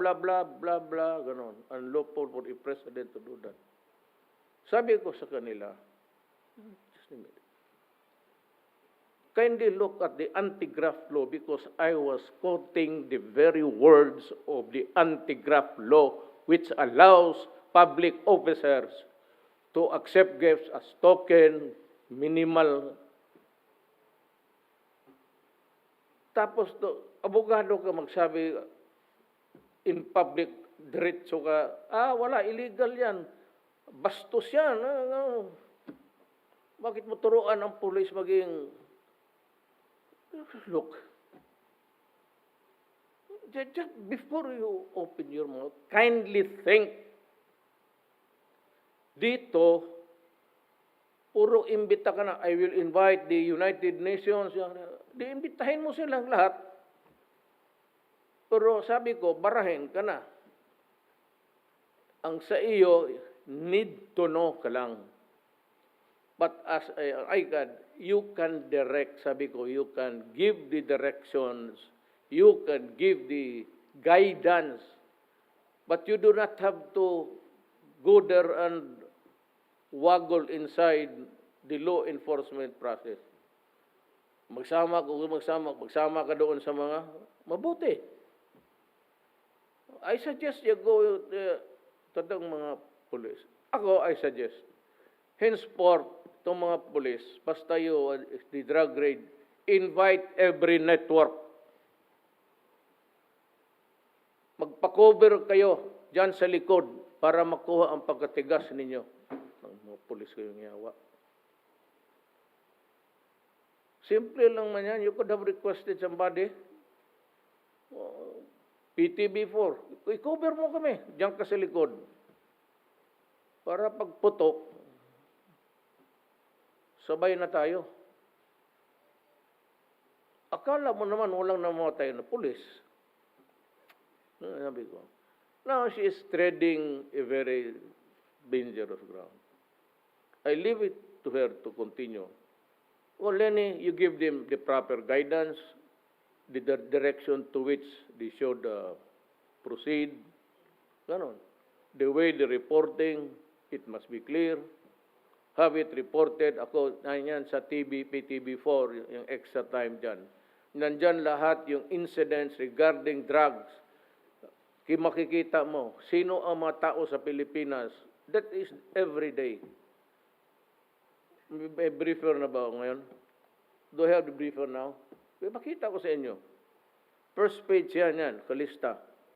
blah, blah, blah, blah, ganon. Unlawful for a president to do that. Sabi ko sa kanila, just a minute. Kindly look at the anti-graft law because I was quoting the very words of the anti-graft law which allows public officers to accept gifts as token, minimal. Tapos, to, abogado ka magsabi in public, diretso ka, ah, wala, illegal yan. Bastos yan. Ah, ah. Bakit mo turuan ang pulis maging Look, ju- just before you open your mouth, kindly think. Dito, puro imbita ka na, I will invite the United Nations. Di imbitahin mo silang lahat. Pero sabi ko, barahin ka na. Ang sa iyo, need to know ka lang. But as I God, you can direct, sabi ko, you can give the directions, you can give the guidance, but you do not have to go there and waggle inside the law enforcement process. Magsama ka, magsama, magsama ka doon sa mga mabuti. I suggest you go uh, to the mga police. Ako, I suggest, henceforth, itong mga police, basta you, uh, the drug raid, invite every network. Magpa-cover kayo dyan sa likod para makuha ang pagkatigas ninyo. Ang mga pulis kayong yawa. Simple lang man yan. You could have requested somebody. Oh, PTB4. I-cover mo kami. Diyan ka sa likod. Para pagputok, sabay na tayo. Akala mo naman walang namatay na pulis. Ano sabi ko? Now she is treading a very dangerous ground. I leave it to her to continue. Well, Lenny, you give them the proper guidance, the di- direction to which they should uh, proceed. Ganon. The way the reporting, it must be clear. Have it reported. Ako, nanyan sa TV, PTV4, yung, extra time dyan. Nandyan lahat yung incidents regarding drugs. Kaya makikita mo, sino ang mga tao sa Pilipinas. That is every day. May briefer na ba ngayon? Do I have the briefer now? May makita ko sa inyo. First page yan, yan, kalista.